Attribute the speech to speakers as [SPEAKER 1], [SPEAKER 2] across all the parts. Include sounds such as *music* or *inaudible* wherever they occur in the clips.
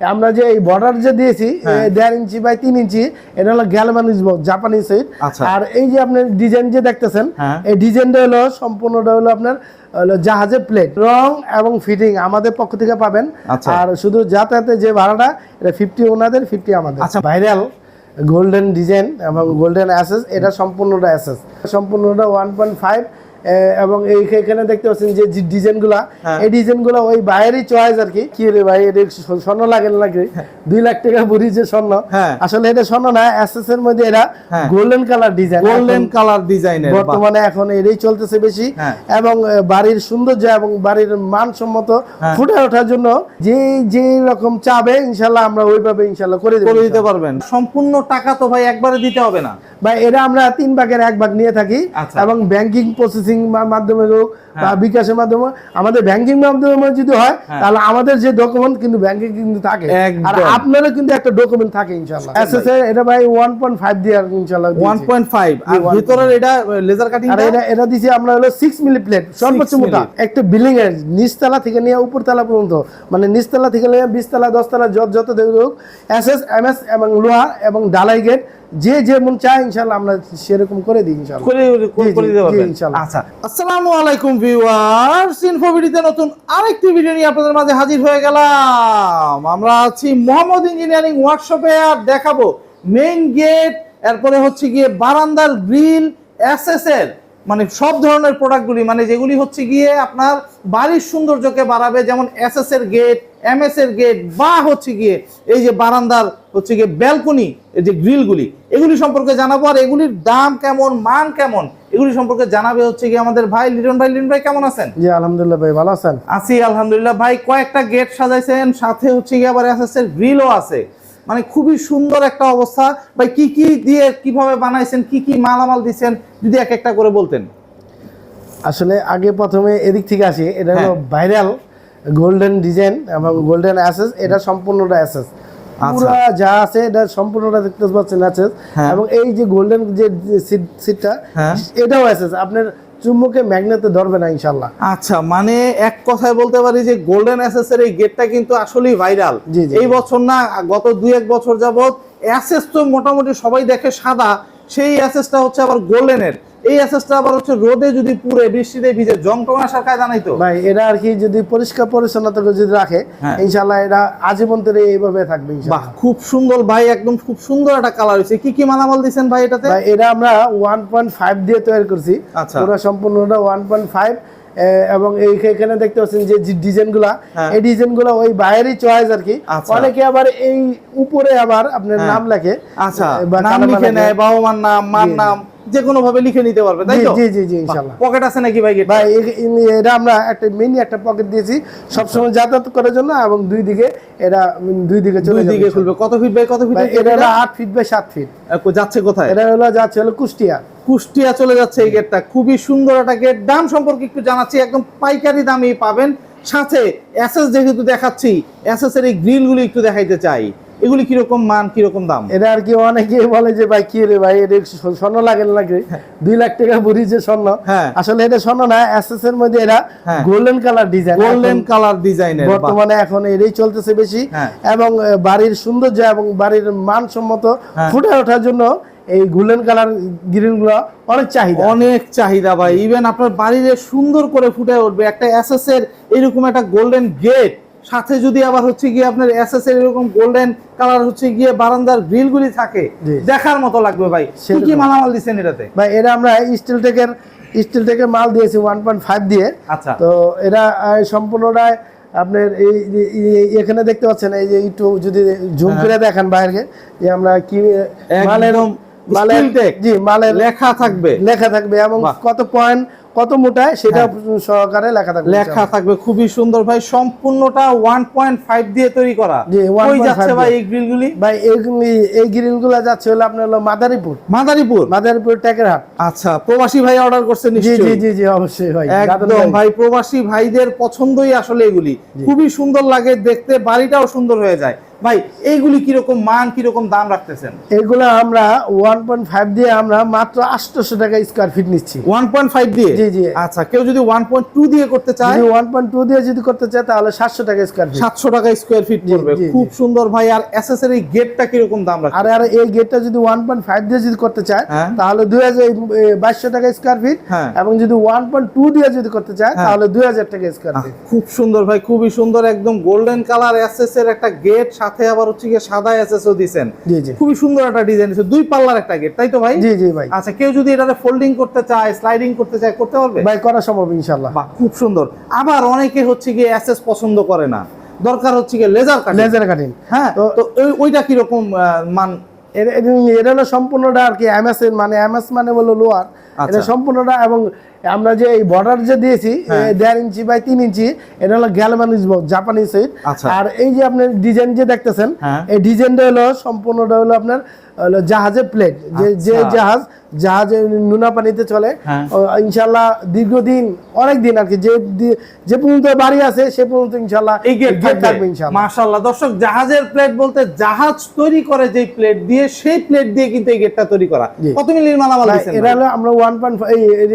[SPEAKER 1] আমরা যে এই বর্ডার যে দিয়েছি
[SPEAKER 2] হ্যাঁ।
[SPEAKER 1] দেড় ইঞ্চি বাই তিন ইঞ্চি এটা হলো গ্যালমানিজ জাপানি
[SPEAKER 2] আচ্ছা।
[SPEAKER 1] আর এই যে আপনার ডিজাইন যে দেখতেছেন
[SPEAKER 2] হ্যাঁ।
[SPEAKER 1] এই ডিজাইনটা হলো সম্পূর্ণটা হলো আপনার জাহাজের প্লেট রং এবং ফিটিং আমাদের পক্ষ থেকে পাবেন
[SPEAKER 2] আচ্ছা।
[SPEAKER 1] আর শুধু যাতায়াতে যে ভাড়াটা এটা ফিফটি ওনাদের ফিফটি আমাদের। ভাইরাল গোল্ডেন ডিজাইন এবং গোল্ডেন অ্যাসেস এটা সম্পূর্ণটা অ্যাসেস সম্পূর্ণটা ওয়ান পয়েন্ট ফাইভ এবং এই এখানে দেখতে পাচ্ছেন যে ডিজাইনগুলা
[SPEAKER 2] হ্যাঁ।
[SPEAKER 1] এই ডিজাইনগুলো ওই বাইরেরই চয়েস আর কি কি রে ভাই এটা স্বর্ণ লাগে না লাগে দুই লাখ টাকা ভরি যে স্বর্ণ
[SPEAKER 2] হ্যাঁ।
[SPEAKER 1] আসলে এটা স্বর্ণ না অ্যাসেস এর মধ্যে এটা
[SPEAKER 2] হ্যাঁ।
[SPEAKER 1] Golden colour design
[SPEAKER 2] golden colour ডিজাইনের
[SPEAKER 1] বর্তমানে এখন এটাই চলতেছে বেশি
[SPEAKER 2] হ্যাঁ।
[SPEAKER 1] এবং বাড়ির সৌন্দর্য এবং বাড়ির মানসম্মত
[SPEAKER 2] হ্যাঁ।
[SPEAKER 1] ফুটে ওঠার জন্য যে যে রকম চাবে ইনশাল্লাহ আমরা ওইভাবে ইনশাল্লাহ করে
[SPEAKER 2] করে দিতে পারবেন সম্পূর্ণ টাকা তো ভাই একবারে দিতে হবে না
[SPEAKER 1] ভাই এটা আমরা তিন ভাগের এক ভাগ নিয়ে থাকি
[SPEAKER 2] আচ্ছা।
[SPEAKER 1] এবং ব্যাংকিং প্রসেসিং মাধ্যমে হোক বা বিকাশের মাধ্যমে আমাদের ব্যাংকিং মাধ্যমে যদি হয়
[SPEAKER 2] হ্যাঁ।
[SPEAKER 1] তাহলে আমাদের যে ডকুমেন্ট কিন্তু ব্যাংকে কিন্তু থাকে। আর আপনারও কিন্তু একটা ডকুমেন্ট থাকে ইনশাল্লাহ এসএস এর এটা ভাই 1.5 দিয়ে
[SPEAKER 2] পয়েন্ট ফাইভ আর ভিতরের এটা লেজার কাটিং
[SPEAKER 1] আর এটা এটা দিছি আমরা হলো 6 মিলি প্লেট সর্বোচ্চ মোটা। একটা বিল্ডিং এর নিচতলা থেকে নিয়ে উপরতলা পর্যন্ত। মানে নিচতলা থেকে নিয়ে বিশতলা দশতলা যত যত দেখ এসএস এমএস এবং লোহা এবং ডালাই গেট যে যেমন চায় ইনশাল্লাহ আমরা সেরকম করে দিই ইনশাল্লাহ
[SPEAKER 2] করে করে দিতে পারবেন।
[SPEAKER 1] ইনশাআল্লাহ।
[SPEAKER 2] আচ্ছা আসসালামু আলাইকুম ভিউয়ার্স ইনফোভিডিতে নতুন আরেকটি ভিডিও নিয়ে আপনাদের মাঝে হাজির হয়ে গেলাম। আমরা আছি মোহাম্মদ ইঞ্জিনিয়ারিং ওয়ার্কশপে আর দেখাবো মেইন গেট এরপরে হচ্ছে গিয়ে বারান্দার গ্রিল এসএস মানে সব ধরনের প্রোডাক্টগুলি মানে যেগুলি হচ্ছে গিয়ে আপনার বাড়ির সৌন্দর্যকে বাড়াবে, যেমন এসএস এর গেট এমএস এর গেট বা হচ্ছে গিয়ে এই যে বারান্দার হচ্ছে গিয়ে ব্যালকনি এই যে গ্রিলগুলি এগুলি সম্পর্কে জানাব। আর এগুলির দাম কেমন মান কেমন এগুলি সম্পর্কে জানাবে হচ্ছে গিয়ে আমাদের ভাই লিটন ভাই। লিটন ভাই কেমন আছেন?
[SPEAKER 1] জি আলহামদুলিল্লাহ ভাই ভালো আছেন?
[SPEAKER 2] আছি আলহামদুলিল্লাহ ভাই। কয়েকটা গেট সাজাইছেন সাথে হচ্ছে গিয়ে আবার এস এস এর গ্রিলও আছে। মানে খুবই সুন্দর একটা অবস্থা। ভাই কি কি দিয়ে কীভাবে বানাইছেন কি কি মালামাল দিছেন যদি এক একটা করে বলতেন।
[SPEAKER 1] আসলে আগে প্রথমে এদিক থেকে আসি এটা হলো
[SPEAKER 2] হ্যাঁ।
[SPEAKER 1] ভাইরাল গোল্ডেন ডিজাইন এবং গোল্ডেন অ্যাসেস এটা সম্পূর্ণটা অ্যাসেস
[SPEAKER 2] আচ্ছা।
[SPEAKER 1] পুরো যা আছে এটা সম্পূর্ণটা দেখতে পাচ্ছেন অ্যাসেস। এবং এই যে গোল্ডেন যে সিটটা
[SPEAKER 2] হ্যাঁ।
[SPEAKER 1] এটাও অ্যাসেস আপনার চুম্বকে ম্যাগনেটে ধরবে না ইনশাল্লাহ
[SPEAKER 2] আচ্ছা মানে এক কথায় বলতে পারি যে গোল্ডেন অ্যাসেস এর এই গেটটা কিন্তু আসলেই ভাইরাল এই বছর না গত দুই এক বছর যাবত অ্যাসেস তো মোটামুটি সবাই দেখে সাদা। সেই অ্যাসেসটা হচ্ছে আবার গোল্ডেনের। এই অ্যাসেসটা আবার হচ্ছে রোদে যদি পুরে বৃষ্টিতে ভিজে জং টং আসার কায়দা নাই তো?
[SPEAKER 1] ভাই এটা আর কি যদি পরিষ্কার পরিচ্ছন্নতা করে যদি রাখে
[SPEAKER 2] ইনশাআল্লাহ
[SPEAKER 1] ইনশাল্লাহ এটা আজীবন ধরে এইভাবে থাকবে
[SPEAKER 2] বাহ খুব সুন্দর ভাই একদম খুব সুন্দর একটা কালার হয়েছে। কি কি মালামাল দিচ্ছেন ভাই এটাতে?
[SPEAKER 1] ভাই এটা আমরা ওয়ান পয়েন্ট ফাইভ দিয়ে তৈরি করছি।
[SPEAKER 2] আচ্ছা।
[SPEAKER 1] পুরো সম্পূর্ণটা ওয়ান পয়েন্ট ফাইভ এবং এইখানে এখানে দেখতে পাচ্ছেন যে ডিজাইনগুলা
[SPEAKER 2] হ্যাঁ।
[SPEAKER 1] এই ডিজাইনগুলা ওই বাইরে চয়েস আর কি
[SPEAKER 2] আচ্ছা।
[SPEAKER 1] অনেকে আবার এই উপরে আবার আপনার
[SPEAKER 2] হ্যাঁ।
[SPEAKER 1] নাম লেখে
[SPEAKER 2] আচ্ছা নাম লিখে নেয় বাবা মার নাম মার। নাম যে কোনো ভাবে লিখে নিতে পারবে তাই তো?
[SPEAKER 1] জি জি জি ইনশাল্লাহ
[SPEAKER 2] পকেট আছে নাকি ভাই
[SPEAKER 1] ভাই এটা আমরা একটা মিনি একটা পকেট দিয়েছি সবসময় যাতায়াত করার জন্য এবং দুই দিকে এটা দুই দিকে চলে
[SPEAKER 2] দুই দিকে খুলবে। কত ফিট বাই কত ফিট
[SPEAKER 1] এটা হলো আট ফিট বাই সাত ফিট
[SPEAKER 2] যাচ্ছে কোথায়?
[SPEAKER 1] এটা হলো যাচ্ছে হলো কুষ্টিয়া।
[SPEAKER 2] কুষ্টিয়া চলে যাচ্ছে এই গেটটা খুবই সুন্দর একটা গেট দাম সম্পর্কে একটু জানাচ্ছি। একদম পাইকারি দামেই পাবেন। সাথে এসএস যেহেতু দেখাচ্ছি এসএস এর এই গ্রিলগুলি একটু দেখাইতে চাই। এগুলি কীরকম মান কীরকম দাম?
[SPEAKER 1] এটা আর কি অনেকে বলে যে ভাই কি রে ভাই এটা স্বর্ণ লাগে না লাগে দুই লাখ টাকা ভরি যে স্বর্ণ।
[SPEAKER 2] হ্যাঁ।
[SPEAKER 1] আসলে এটা স্বর্ণ না এসএস এর মধ্যে এটা
[SPEAKER 2] হ্যাঁ।
[SPEAKER 1] Golden colour design
[SPEAKER 2] golden colour ডিজাইনের
[SPEAKER 1] বর্তমানে এখন এটাই চলতেছে বেশি।
[SPEAKER 2] হ্যাঁ।
[SPEAKER 1] এবং বাড়ির সৌন্দর্য এবং বাড়ির মানসম্মত
[SPEAKER 2] হ্যাঁ।
[SPEAKER 1] ফুটে ওঠার জন্য এই গোল্ডেন কালার গ্রিলগুলো অনেক চাহিদা।
[SPEAKER 2] অনেক চাহিদা ভাই। ইভেন আপনার বাড়িতে সুন্দর করে ফুটে উঠবে। একটা এসএস এর এরকম একটা গোল্ডেন গেট সাথে যদি আবার হচ্ছে গিয়ে আপনার এসএস এর এরকম গোল্ডেন কালার হচ্ছে গিয়ে বারান্দার গ্রিল গুলি থাকে দেখার মতো লাগবে ভাই। কি কি। মালামাল দিচ্ছেন এটাতে?
[SPEAKER 1] ভাই এটা আমরা স্টিল টেকের স্টিল টেকের মাল দিয়েছি ওয়ান পয়েন্ট ফাইভ দিয়ে।
[SPEAKER 2] আচ্ছা।
[SPEAKER 1] তো এরা আহ, সম্পূর্ণটাই আপনার এই এখানে দেখতে পাচ্ছেন এই যে একটু যদি জুম
[SPEAKER 2] হ্যাঁ।
[SPEAKER 1] করে দেখান বাইরে যে আমরা কি মালের মালের জি মালের
[SPEAKER 2] লেখা থাকবে।
[SPEAKER 1] লেখা থাকবে এবং কত পয়েন্ট কত মোটায় সেটা সহকারে লেখা থাকবে
[SPEAKER 2] লেখা থাকবে খুবই সুন্দর। ভাই সম্পূর্ণটা ওয়ান পয়েন্ট ফাইভ দিয়ে তৈরি করা।
[SPEAKER 1] জি, 1.5
[SPEAKER 2] যাচ্ছে ভাই এই গ্রিলগুলি?
[SPEAKER 1] ভাই এই গ্রিলগুলা যাচ্ছে হলো আপনার হলো মাদারীপুর।
[SPEAKER 2] মাদারীপুর?
[SPEAKER 1] মাদারীপুর টেকের হাট।
[SPEAKER 2] আচ্ছা প্রবাসী ভাই অর্ডার করছে
[SPEAKER 1] জি জি জি জি অবশ্যই ভাই।
[SPEAKER 2] একদম।
[SPEAKER 1] ভাই
[SPEAKER 2] প্রবাসী ভাইদের পছন্দই আসলে এগুলি। খুবই সুন্দর লাগে দেখতে বাড়িটাও সুন্দর হয়ে যায়। ভাই এইগুলি কীরকম মান কীরকম দাম রাখতেছেন?
[SPEAKER 1] এগুলো আমরা ওয়ান পয়েন্ট ফাইভ দিয়ে আমরা মাত্র আটশোশো টাকা স্কোয়ার ফিট নিচ্ছি।
[SPEAKER 2] ওয়ান পয়েন্ট ফাইভ দিয়ে?
[SPEAKER 1] জি, জি।
[SPEAKER 2] আচ্ছা কেউ যদি ওয়ান পয়েন্ট টু দিয়ে করতে চায়?
[SPEAKER 1] ওয়ান পয়েন্ট টু দিয়ে যদি করতে চায় তাহলে সাতশো টাকা স্কোয়ার ফিট
[SPEAKER 2] সাতশো টাকা স্কোয়ার ফিট পড়বে। খুব সুন্দর ভাই আর এই গেটটা কীরকম দাম রাখছে?
[SPEAKER 1] আর আর এই গেটটা যদি ওয়ান পয়েন্ট ফাইভ দিয়ে যদি করতে চায়
[SPEAKER 2] হ্যাঁ।
[SPEAKER 1] তাহলে দুই হাজার বাইশশো টাকা স্কোয়ার ফিট। এবং যদি ওয়ান পয়েন্ট টু দিয়ে যদি করতে চায়
[SPEAKER 2] হ্যাঁ।
[SPEAKER 1] তাহলে দুই হাজার টাকা স্কোয়ার ফিট
[SPEAKER 2] খুব সুন্দর ভাই খুবই সুন্দর একদম গোল্ডেন কালারের একটা গেট সাথে আবার হচ্ছে গিয়ে সাদা এসএস ও দিছেন।
[SPEAKER 1] জি জি।
[SPEAKER 2] খুবই সুন্দর একটা ডিজাইন দুই পাল্লার একটা গেট তাই তো ভাই?
[SPEAKER 1] জি জি ভাই।
[SPEAKER 2] আচ্ছা কেউ যদি এটাতে ফোল্ডিং করতে চায় স্লাইডিং করতে চায় করতে পারবে?
[SPEAKER 1] ভাই করা সম্ভব ইনশাআল্লাহ।
[SPEAKER 2] বাহ খুব সুন্দর। আবার অনেকে হচ্ছে গিয়ে এসএস পছন্দ করে না। দরকার হচ্ছে গিয়ে লেজার কাটিং
[SPEAKER 1] লেজার কাটিং
[SPEAKER 2] হ্যাঁ
[SPEAKER 1] তো-
[SPEAKER 2] তো ওই- ওইটা কি রকম মান?
[SPEAKER 1] এটা হলো সম্পূর্ণটা আর কি এমএস এর মানে এমএস মানে হলো লোয়ার
[SPEAKER 2] আচ্ছা।
[SPEAKER 1] এটা সম্পূর্ণটা এবং আমরা যে এই বর্ডার যে দিয়েছি
[SPEAKER 2] হ্যাঁ।
[SPEAKER 1] দেড় ইঞ্চি বাই তিন ইঞ্চি এটা হলো সেট
[SPEAKER 2] আচ্ছা।
[SPEAKER 1] আর এই যে আপনার ডিজাইন যে দেখতেছেন
[SPEAKER 2] হ্যাঁ।
[SPEAKER 1] এই ডিজাইনটা হলো সম্পূর্ণটা হলো আপনার হলো জাহাজের প্লেট যে যে
[SPEAKER 2] আচ্ছা।
[SPEAKER 1] জাহাজ জাহাজে নোনা পানিতে চলে।
[SPEAKER 2] হ্যাঁ।
[SPEAKER 1] ইনশাল্লাহ দীর্ঘদিন অনেক দিন আর কি যে যে পর্যন্ত বাড়ি আছে সে পর্যন্ত ইনশাল্লাহ
[SPEAKER 2] এই
[SPEAKER 1] থাকবে।
[SPEAKER 2] মাশাআল্লাহ। দর্শক জাহাজের প্লেট বলতে জাহাজ তৈরি করে যেই প্লেট দিয়ে সেই প্লেট দিয়ে কিন্তু এই গেটটা তৈরি করা। কত মিলির মালামাল
[SPEAKER 1] এটা হলো আমরা ওয়ান পয়েন্ট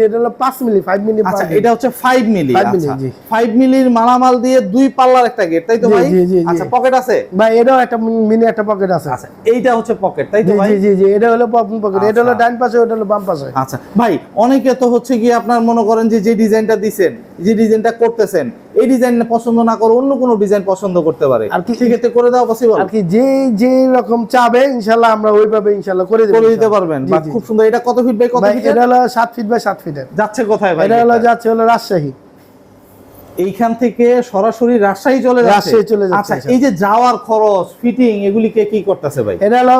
[SPEAKER 1] এটা হলো পাঁচ মিলি ফাইভ মিলি
[SPEAKER 2] আচ্ছা এটা হচ্ছে 5 মিলি
[SPEAKER 1] milli,
[SPEAKER 2] আচ্ছা।
[SPEAKER 1] জি।
[SPEAKER 2] 5 মিলির মালামাল দিয়ে দুই পাল্লার একটা গেট তাই তো ভাই। আচ্ছা পকেট আছে?
[SPEAKER 1] ভাই এটাও একটা মিনি একটা পকেট আছে।
[SPEAKER 2] আচ্ছা এইটা হচ্ছে পকেট তাই তো?
[SPEAKER 1] জি
[SPEAKER 2] ভাই?
[SPEAKER 1] জি জি জি এটা হলো পকেট এটা হলো
[SPEAKER 2] আচ্ছা।
[SPEAKER 1] ডান পাশে ওটা হলো বাম পাশে।
[SPEAKER 2] আচ্ছা ভাই অনেকে তো হচ্ছে গিয়ে আপনার মনে করেন যে যে ডিজাইনটা দিছেন যে ডিজাইনটা করতেছেন এই ডিজাইন পছন্দ না করে অন্য কোনো ডিজাইন পছন্দ করতে পারে।
[SPEAKER 1] আর কি-
[SPEAKER 2] সেক্ষেত্রে করে দেওয়া পসিবল
[SPEAKER 1] আর কি যে যে রকম চাবে ইনশাল্লাহ আমরা ওইভাবে ইনশাল্লাহ করে
[SPEAKER 2] করে দিতে পারবেন। খুব সুন্দর। এটা কত ফিট বাই কত ফিট
[SPEAKER 1] এটা হলো সাত ফিট বাই সাত ফিটের
[SPEAKER 2] যাচ্ছে কোথায় ভাই?
[SPEAKER 1] এটা হলো যাচ্ছে হলো রাজশাহী।
[SPEAKER 2] এইখান থেকে সরাসরি রাজশাহী চলে
[SPEAKER 1] রাজশাহী চলে যাচ্ছে,
[SPEAKER 2] আচ্ছা
[SPEAKER 1] আচ্ছা।
[SPEAKER 2] এই যে যাওয়ার খরচ ফিটিং এগুলিকে কি করতেছে ভাই?
[SPEAKER 1] এটা হলো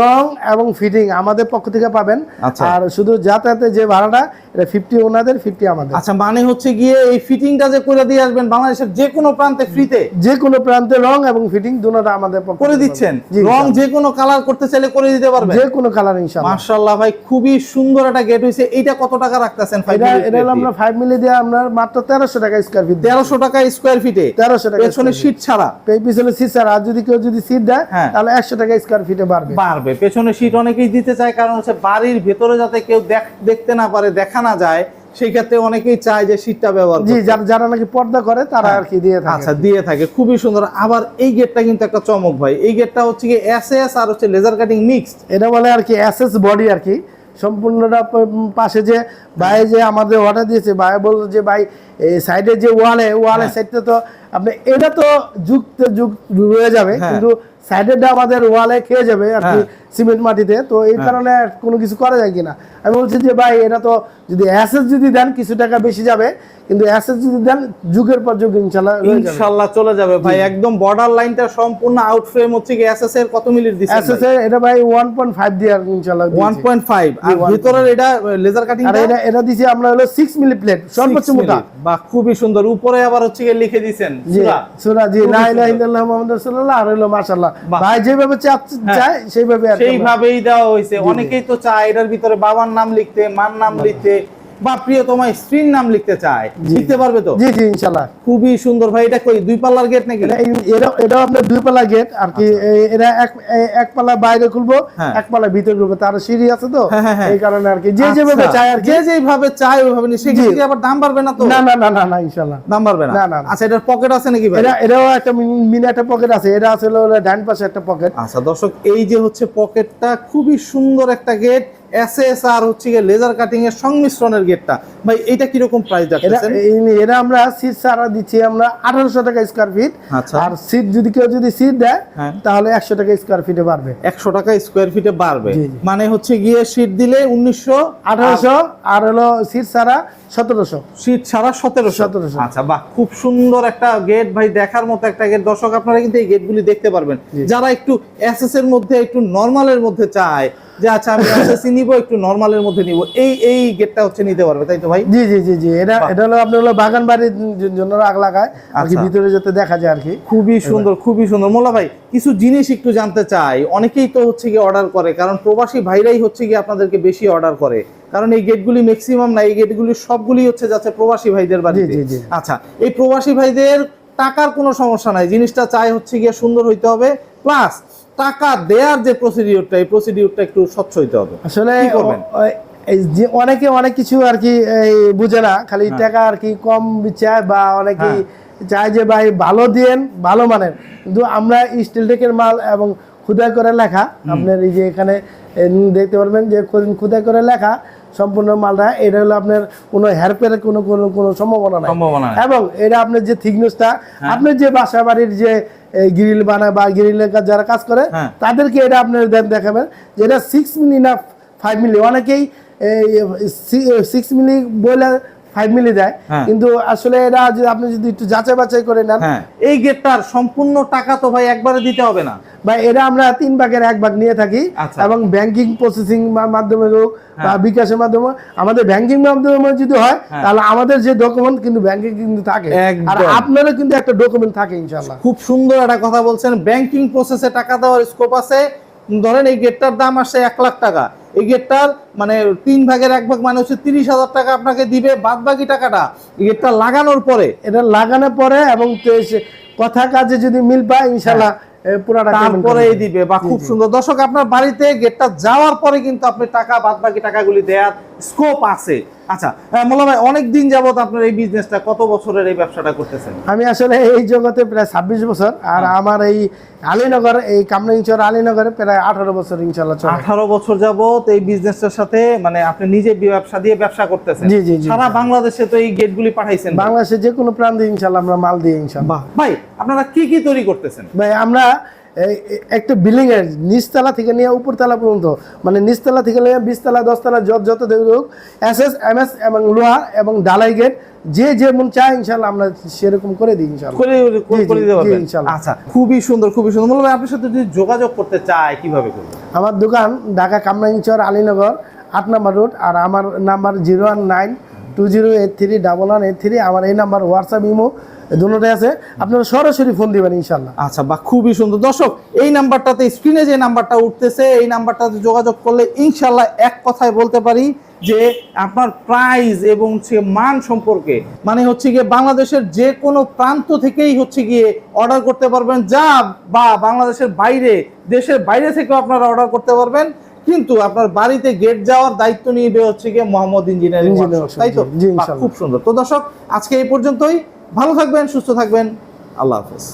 [SPEAKER 1] রং এবং ফিটিং আমাদের পক্ষ থেকে পাবেন।
[SPEAKER 2] আচ্ছা।
[SPEAKER 1] আর শুধু যাতায়াতের যে ভাড়াটা এটা ফিফটি ওনাদের ফিফটি আমাদের।
[SPEAKER 2] আচ্ছা মানে হচ্ছে গিয়ে এই ফিটিংটা যে করে দিয়ে আসবেন বাংলাদেশের যে কোনো প্রান্তে ফ্রিতে
[SPEAKER 1] যে কোনো প্রান্তে রং এবং ফিটিং দুটোটা আমাদের পক্ষ
[SPEAKER 2] করে দিচ্ছেন? রং যে কোনো কালার করতে চাইলে করে দিতে পারবেন?
[SPEAKER 1] যে কোনো কালার ইনশাল্লাহ
[SPEAKER 2] মাশাআল্লাহ ভাই খুবই সুন্দর একটা গেট হয়েছে এইটা কত টাকা রাখতেছেন?
[SPEAKER 1] এটা এটা হলো আমরা ফাইভ মিলি দিয়ে আমরা মাত্র তেরোশো টাকা স্কোয়ার ফিট
[SPEAKER 2] তেরোশো টাকা স্কোয়ার ফিটে
[SPEAKER 1] 1300 টাকা
[SPEAKER 2] পেছনে শীট ছাড়া।
[SPEAKER 1] পিছনে সিট স্যার আর যদি কেউ যদি সিট দেয়
[SPEAKER 2] হ্যাঁ।
[SPEAKER 1] তাহলে একশো টাকা স্কোয়ার ফিটে বাড়বে।
[SPEAKER 2] বাড়বে। পেছনে শীট অনেকেই দিতে চায় কারণ হচ্ছে বাড়ির ভেতরে যাতে কেউ দেখ- দেখতে না পারে দেখা না যায় সেই ক্ষেত্রে অনেকেই চায় যে শীটটা ব্যবহার
[SPEAKER 1] জি যারা যারা নাকি পর্দা করে তারা
[SPEAKER 2] হ্যাঁ।
[SPEAKER 1] আর কি দিয়ে থাকে।
[SPEAKER 2] আচ্ছা দিয়ে থাকে। খুবই সুন্দর। আবার এই গেটটা কিন্তু একটা চমক ভাই। এই গেটটা হচ্ছে কি এসএস আর হচ্ছে লেজার কাটিং মিক্সড
[SPEAKER 1] এটা বলে আর কি এসএস বডি আর কি। সম্পূর্ণটা পাশে যে ভাই যে আমাদের অর্ডার দিয়েছে ভাই বলল যে ভাই এই সাইডে যে ওয়ালে
[SPEAKER 2] ওয়ালে।
[SPEAKER 1] সাইডটা তো আপনি এটা তো যুক্ত যুগ রয়ে যাবে
[SPEAKER 2] হ্যাঁ।
[SPEAKER 1] কিন্তু সাইডেরটা আমাদের ওয়ালে খেয়ে যাবে আর কি
[SPEAKER 2] হ্যাঁ।
[SPEAKER 1] সিমেন্ট মাটিতে তো এই
[SPEAKER 2] হ্যাঁ।
[SPEAKER 1] কারণে কোনো কিছু করা যায় কিনা। আমি বলছি যে ভাই এটা তো যদি অ্যাসেস যদি দেন কিছু টাকা বেশি যাবে কিন্তু অ্যাসেস যদি দেন যুগের পর যুগ ইনশাল্লাহ
[SPEAKER 2] ইনশাআল্লাহ চলে যাবে ভাই। একদম বর্ডার লাইনটা সম্পূর্ণ আউট ফ্রেম হচ্ছে কি এসএস এর কত মিলির দিচ্ছেন
[SPEAKER 1] অ্যাসেস এর এটা ভাই ওয়ান পয়েন্ট ফাইভ দিয়ে ইনশাল্লাহ
[SPEAKER 2] 1.5 আর ভিতরের এটা লেজার কাটিং
[SPEAKER 1] আর এটা এটা দিছি আমরা হলো সিক্স মিলি প্লেট সর্বোচ্চ মোটা।
[SPEAKER 2] বা খুবই সুন্দর। উপরে আবার হচ্ছে গিয়ে লিখে দিয়েছেন
[SPEAKER 1] জি
[SPEAKER 2] সূরা।
[SPEAKER 1] জি লা ইলাহা ইল্লাল্লাহ মুহাম্মাদুর রাসূলুল্লাহ আর হলো মাশাআল্লাহ। ভাই যেভাবে
[SPEAKER 2] হ্যাঁ।
[SPEAKER 1] চায় সেইভাবে আর কি
[SPEAKER 2] সেইভাবেই দেওয়া হয়েছে। অনেকেই তো চায় এটার ভিতরে বাবার নাম লিখতে মার নাম লিখতে। বা প্রিয়তমা স্ত্রীর নাম লিখতে চায় লিখতে পারবে তো?
[SPEAKER 1] জি জি ইনশাআল্লাহ
[SPEAKER 2] খুবই সুন্দর ভাই এটা কই দুই পাল্লার গেট নাকি?
[SPEAKER 1] এটা এটা আপনার দুই পাল্লা গেট আর কি এই- এটা এক এক পাল্লা বাইরে খুলবো
[SPEAKER 2] আচ্ছা। হ্যাঁ।
[SPEAKER 1] এক পাল্লা ভিতরে খুলবো তার সিঁড়ি আছে তো?
[SPEAKER 2] হ্যাঁ, হ্যাঁ।
[SPEAKER 1] এই কারণে আর কি যে যেভাবে
[SPEAKER 2] আচ্ছা,
[SPEAKER 1] চায় আর
[SPEAKER 2] যে যেভাবে চায় ওইভাবে সেক্ষেত্রে কি আবার দাম বাড়বে না তো?
[SPEAKER 1] না না না না না ইনশাআল্লাহ
[SPEAKER 2] দাম বাড়বে না?
[SPEAKER 1] না।
[SPEAKER 2] আচ্ছা এটার পকেট আছে নাকি ভাই?
[SPEAKER 1] এটা এটাও একটা মিনি- মিনি একটা পকেট আছে এটা আছে হলো ডান পাশে একটা পকেট
[SPEAKER 2] আচ্ছা দর্শক এই যে হচ্ছে পকেটটা খুবই সুন্দর একটা গেট এসএস আর হচ্ছে গিয়ে লেজার কাটিং এর সংমিশ্রণের গেটটা ভাই এটা কীরকম প্রাইস
[SPEAKER 1] এটা
[SPEAKER 2] রাখতেছেন
[SPEAKER 1] এটা আমরা সিট সারা দিচ্ছি আমরা আঠারোশো টাকা স্কোয়ার ফিট
[SPEAKER 2] আচ্ছা।
[SPEAKER 1] আর সিট যদি কেউ যদি সিট দেয়
[SPEAKER 2] হ্যাঁ।
[SPEAKER 1] তাহলে একশো টাকা স্কোয়ার ফিটে বাড়বে।
[SPEAKER 2] একশো টাকা স্কোয়ার ফিটে বাড়বে। মানে হচ্ছে গিয়ে শীট দিলে উনিশশো
[SPEAKER 1] আঠারোশো। আর হলো সিট সারা 1700
[SPEAKER 2] আচ্ছা বাহ খুব সুন্দর একটা গেট ভাই দেখার মতো একটা গেট দর্শক আপনারা কিন্তু এই গেটগুলি দেখতে পারবেন। যারা একটু এসএস এর মধ্যে একটু নর্মালের মধ্যে চায় যে আচ্ছা আমি *laughs* এসএস নিব একটু নর্মালের মধ্যে নিব। এই এই গেটটা হচ্ছে নিতে পারবে তাই তো ভাই?
[SPEAKER 1] জি জি জি জি। এটা এটা হলো আপনার হলো বাগান বাড়ির জন্য আগ লাগায় আর কি
[SPEAKER 2] আচ্ছা।
[SPEAKER 1] ভিতরে যাতে দেখা যায় আর কি।
[SPEAKER 2] খুবই সুন্দর খুবই সুন্দর। মোল্লা ভাই কিছু জিনিস একটু জানতে চাই। অনেকেই তো হচ্ছে গিয়ে অর্ডার করে কারণ প্রবাসী ভাইরাই হচ্ছে গিয়ে আপনাদেরকে বেশি অর্ডার করে। কারণ এই গেটগুলি ম্যাক্সিমাম না এই গেটগুলি সবগুলি হচ্ছে যাচ্ছে প্রবাসী ভাইদের বাড়িতে।
[SPEAKER 1] জি, জি।
[SPEAKER 2] আচ্ছা এই প্রবাসী ভাইদের টাকার কোনো সমস্যা নাই। জিনিসটা চাই হচ্ছে গিয়ে সুন্দর হইতে হবে। প্লাস টাকা দেওয়ার যে প্রসিডিউরটা এই প্রসিডিউরটা একটু স্বচ্ছ হইতে হবে।
[SPEAKER 1] আসলে
[SPEAKER 2] কি করবেন?
[SPEAKER 1] যে অনেকে অনেক কিছু আর কি বুঝে না খালি
[SPEAKER 2] হ্যাঁ।
[SPEAKER 1] টাকা আর কি কম চায় বা অনেকে চায় যে ভাই ভালো দিয়েন ভালো মানের কিন্তু আমরা স্টিল টেকের মাল এবং খুদাই করে লেখা আপনার এই যে এখানে দেখতে পারবেন যে খুদাই করে লেখা সম্পূর্ণ মালটা এটা হলো আপনার কোনো হেরপের কোনো কোনো কোনো সম্ভাবনা নাই। এবং এটা আপনার যে থিকনেসটা আপনার যে বাসা বাড়ির যে গ্রিল বানায় বা গ্রিলের কাজ যারা কাজ করে
[SPEAKER 2] হ্যাঁ।
[SPEAKER 1] তাদেরকে এটা আপনার দেন দেখাবেন যে এটা সিক্স মিলি না ফাইভ মিলি অনেকেই সিক্স মিলি বলে ফাইভ মিলি দেয়
[SPEAKER 2] হ্যাঁ।
[SPEAKER 1] কিন্তু আসলে এটা যদি আপনি যদি একটু যাচাই বাছাই করে নেন
[SPEAKER 2] হ্যাঁ। এই গেটটার সম্পূর্ণ টাকা তো ভাই একবারে দিতে হবে না।
[SPEAKER 1] বা এটা আমরা তিন ভাগের এক ভাগ নিয়ে থাকি
[SPEAKER 2] আচ্ছা।
[SPEAKER 1] এবং ব্যাংকিং প্রসেসিং মাধ্যমে হোক বা বিকাশের মাধ্যমে আমাদের ব্যাংকিং মাধ্যমে যদি হয়
[SPEAKER 2] হ্যাঁ।
[SPEAKER 1] তাহলে আমাদের যে ডকুমেন্ট কিন্তু ব্যাংকে কিন্তু থাকে। আর আপনারও কিন্তু একটা ডকুমেন্ট থাকে ইনশাল্লাহ
[SPEAKER 2] খুব সুন্দর একটা কথা বলছেন। ব্যাংকিং প্রসেসে টাকা দেওয়ার স্কোপ আছে। ধরেন এই গেটটার দাম আসছে এক লাখ টাকা। এই গেটটার মানে তিন ভাগের এক ভাগ মানে হচ্ছে তিরিশ হাজার টাকা আপনাকে দিবে বাদ বাকি টাকাটা। এই গেটটা লাগানোর পরে।
[SPEAKER 1] এটা লাগানোর পরে এবং কথা কাজে যদি মিল পায় ইনশাল্লাহ
[SPEAKER 2] তারপরেই
[SPEAKER 1] দিবে
[SPEAKER 2] বা খুব সুন্দর। দর্শক আপনার বাড়িতে গেটটা যাওয়ার পরে কিন্তু আপনি টাকা বাদ বাকি টাকাগুলি দেওয়ার স্কোপ আছে। আচ্ছা মোল্লা ভাই অনেক দিন যাবত আপনার এই বিজনেসটা কত বছরের এই ব্যবসাটা করতেছেন?
[SPEAKER 1] আমি আসলে এই জগতে প্রায় ছাব্বিশ বছর আর। আমার এই আলীনগর এই কামরাঞ্চর আলীনগরে প্রায় আঠারো বছর ইনশাল্লাহ
[SPEAKER 2] আঠারো বছর যাবত এই বিজনেসটার সাথে মানে আপনি নিজে ব্যবসা দিয়ে ব্যবসা করতেছেন।
[SPEAKER 1] জি, জি।
[SPEAKER 2] সারা বাংলাদেশে তো এই গেটগুলি পাঠাইছেন।
[SPEAKER 1] বাংলাদেশে যে কোনো প্রান্তে ইনশাল্লাহ আমরা মাল দিয়ে ইনশাল্লাহ
[SPEAKER 2] ভাই আপনারা কি কি তৈরি করতেছেন?
[SPEAKER 1] ভাই আমরা একটা বিল্ডিং এর নিচতলা থেকে নিয়ে উপরতলা পর্যন্ত মানে নিচতলা থেকে নিয়ে বিশতলা দশতলা যত যত হোক এস এস এম এস এবং লোহা এবং ডালাই গেট যে যে মন চায় ইনশাল্লাহ আমরা সেরকম করে দিই ইনশাল্লাহ।
[SPEAKER 2] আচ্ছা খুবই সুন্দর খুবই সুন্দর। ভাই আপনার সাথে যদি যোগাযোগ করতে চায় কীভাবে করবে?
[SPEAKER 1] আমার দোকান ঢাকা কামরাঞ্চর আলীনগর আট নাম্বার রোড আর আমার number zero one nine two zero eight three double one eight three আমার এই নাম্বার হোয়াটসঅ্যাপ ইমো দুটোটাই আছে। আপনারা সরাসরি ফোন দিবেন ইনশাল্লাহ
[SPEAKER 2] আচ্ছা বা খুবই সুন্দর। দর্শক, এই নাম্বারটাতে স্ক্রিনে যে নাম্বারটা উঠতেছে, এই নাম্বারটাতে যোগাযোগ করলে ইনশাল্লাহ এক কথায় বলতে পারি যে আপনার প্রাইস এবং হচ্ছে মান সম্পর্কে মানে হচ্ছে গিয়ে বাংলাদেশের যে কোনো প্রান্ত থেকেই হচ্ছে গিয়ে অর্ডার করতে পারবেন। যা বা বাংলাদেশের বাইরে, দেশের বাইরে থেকেও আপনারা অর্ডার করতে পারবেন। কিন্তু আপনার বাড়িতে গেট যাওয়ার দায়িত্ব নিবে হচ্ছে গিয়ে মোহাম্মদ ইঞ্জিনিয়ারিং তাই তো। খুব সুন্দর। তো দর্শক আজকে এই পর্যন্তই। ভালো থাকবেন সুস্থ থাকবেন। আল্লাহ হাফেজ।